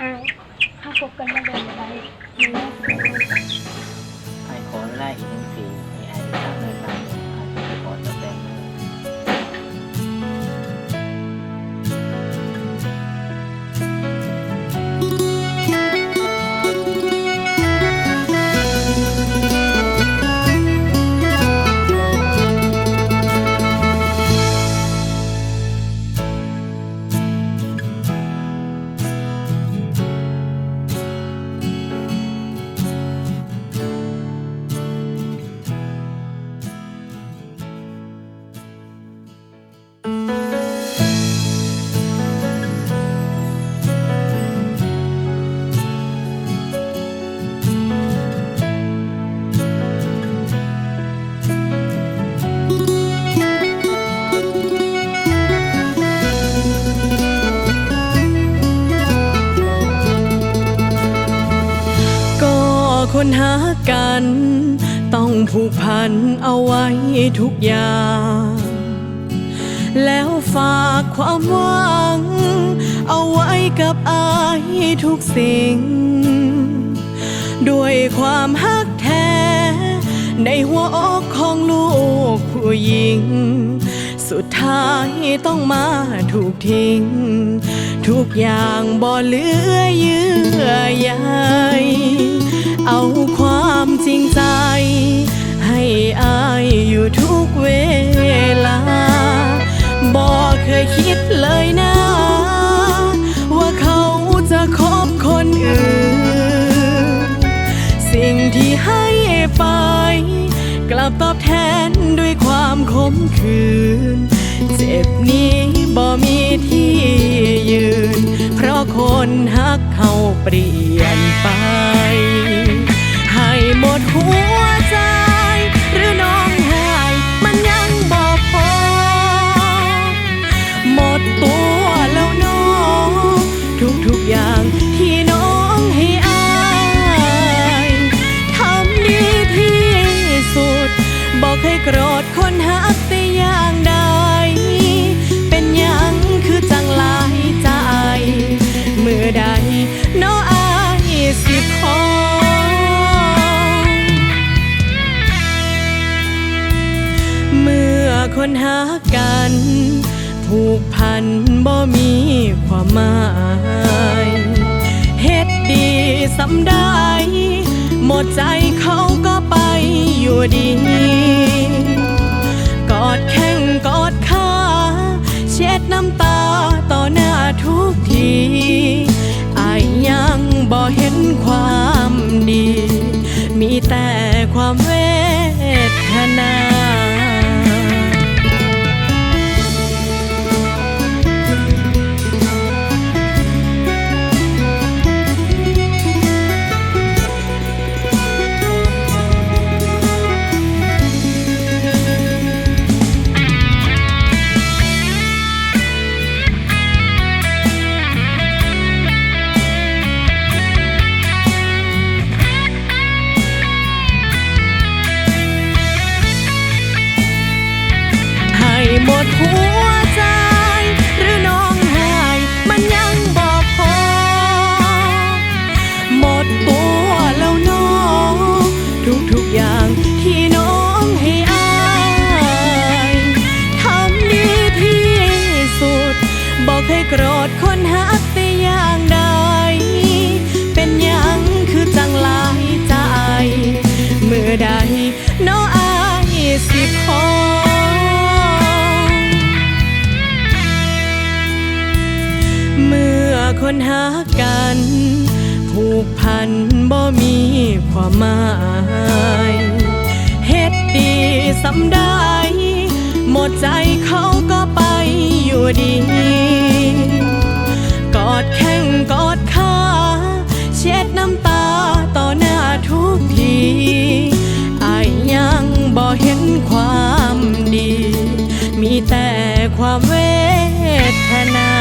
อายถ้ คนหากัน ต้องผูกพันเอาไว้ทุกอย่าง แล้วฝากความหวัง เอาไว้กับอายทุกสิ่ง ด้วยความฮักแท้ ในหัวอกของลูกผู้หญิง สุดท้ายต้องมาถูกทิ้ง ทุกอย่างบ่เหลือเยื่อใย เอาความจริงใจ ให้อายอยู่ทุกเวลา บ่เคยคิดเลยนะ ว่าเขาจะคบคนอื่น สิ่งที่ให้ไป กลับตอบแทนด้วยความขมขื่นเจ็บนี้บ่มีที่ยืน เพราะคนฮักเขาเปลี่ยนไป ห คนหากัน ผูกพันบ่มีความหมายเฮ็ดดีสำได้ หมดใจเขาก็ไปอยู่ดี กอดแข้งกอดขาเช็ดน้ำตาต่อหน้าทุกทีอายยังบ่เห็นความดี มีแต่ความ หมดหัวใจ หรือน้องหายมันยังบอกพอ หมดตัวแล้วน้อง ทุกทุกอย่างที่น้องให้อายทำดีที่สุด บอกให้โกรธคนหักากัน ผูกพันบ่มีความหมายเฮ็ดดีสำได้ หมดใจเขาก็ไปอยู่ดี กอดแข้งกอดขาเช็ดน้ำตาต่อหน้าทุกทีอายยังบ่เห็นความดี มีแต่ความเวทนา